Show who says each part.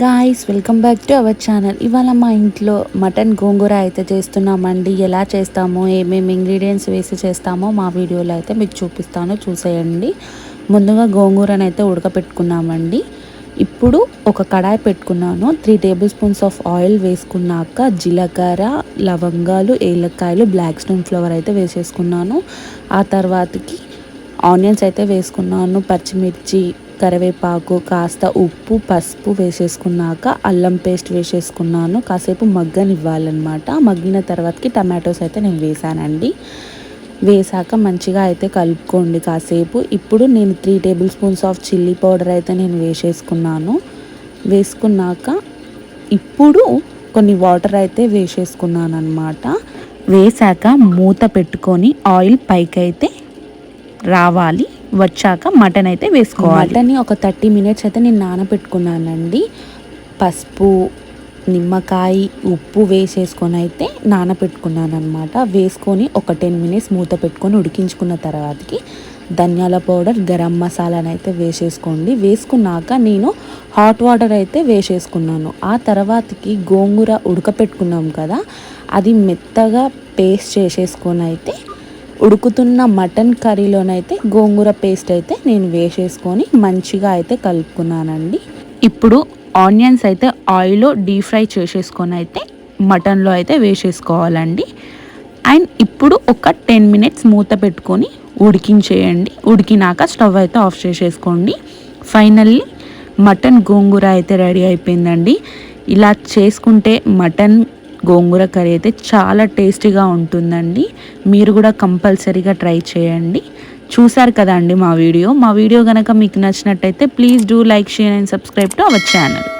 Speaker 1: Welcome back to our channel ఇవాళ మా ఇంట్లో మటన్ గోంగూర అయితే చేస్తున్నామండి. ఎలా చేస్తామో ఏమేమి ఇంగ్రీడియంట్స్ వేసి చేస్తామో మా వీడియోలో అయితే మీకు చూపిస్తాను. చూసేయండి. ముందుగా గోంగూరను అయితే ఉడకపెట్టుకున్నామండి. ఇప్పుడు ఒక కడాయి పెట్టుకున్నాను. Three tablespoons of oil వేసుకున్నాక జీలకర్ర లవంగాలు ఏలక్కాయలు బ్లాక్ స్టోన్ ఫ్లవర్ అయితే వేసేసుకున్నాను. ఆ తర్వాతకి ఆనియన్స్ అయితే వేసుకున్నాను. పచ్చిమిర్చి కరివేపాకు కాస్త ఉప్పు పసుపు వేసేసుకున్నాక అల్లం పేస్ట్ వేసేసుకున్నాను. కాసేపు మగ్గనివ్వాలన్నమాట. మగ్గిన తర్వాతకి టమాటోస్ అయితే నేను వేసానండి. వేసాక మంచిగా అయితే కలుపుకోండి కాసేపు. ఇప్పుడు నేను three tablespoons of chilli powder అయితే నేను వేసేసుకున్నాను. వేసుకున్నాక ఇప్పుడు కొన్ని వాటర్ అయితే వేసేసుకున్నాను అనమాట వేసాక మూత పెట్టుకొని ఆయిల్ పైకి అయితే రావాలి. వచ్చాక మటన్ అయితే వేసుకోవాలి. మటన్ని ఒక థర్టీ మినిట్స్ అయితే నేను నానబెట్టుకున్నానండి. పసుపు నిమ్మకాయ ఉప్పు వేసేసుకొని అయితే నానబెట్టుకున్నాను అనమాట వేసుకొని ఒక టెన్ మినిట్స్ మూత పెట్టుకొని ఉడికించుకున్న తర్వాతకి ధనియాల పౌడర్ గరం మసాలాని అయితే వేసేసుకోండి. వేసుకున్నాక నేను హాట్ వాటర్ అయితే వేసేసుకున్నాను. ఆ తర్వాతకి గోంగూర ఉడకపెట్టుకున్నాం కదా అది మెత్తగా పేస్ట్ చేసేసుకొని అయితే ఉడుకుతున్న మటన్ కర్రీలోనైతే గోంగూర పేస్ట్ అయితే నేను వేసేసుకొని మంచిగా అయితే కలుపుకున్నానండి. ఇప్పుడు ఆనియన్స్ అయితే ఆయిల్లో డీప్ ఫ్రై చేసేసుకొని అయితే మటన్లో అయితే వేసేసుకోవాలండి. అండ్ ఇప్పుడు ఒక టెన్ మినిట్స్ మూత పెట్టుకొని ఉడికించేయండి. ఉడికినాక స్టవ్ అయితే ఆఫ్ చేసేసుకోండి. ఫైనల్లీ మటన్ గోంగూర అయితే రెడీ అయిపోయిందండి. ఇలా చేసుకుంటే మటన్ గోంగూర కర్రీ అయితే చాలా టేస్టీగా ఉంటుందండి. మీరు కూడా కంపల్సరీగా ట్రై చేయండి. చూసారు కదండి మా వీడియో? మా వీడియో కనుక మీకు నచ్చినట్టయితే please do like share and subscribe to our channel.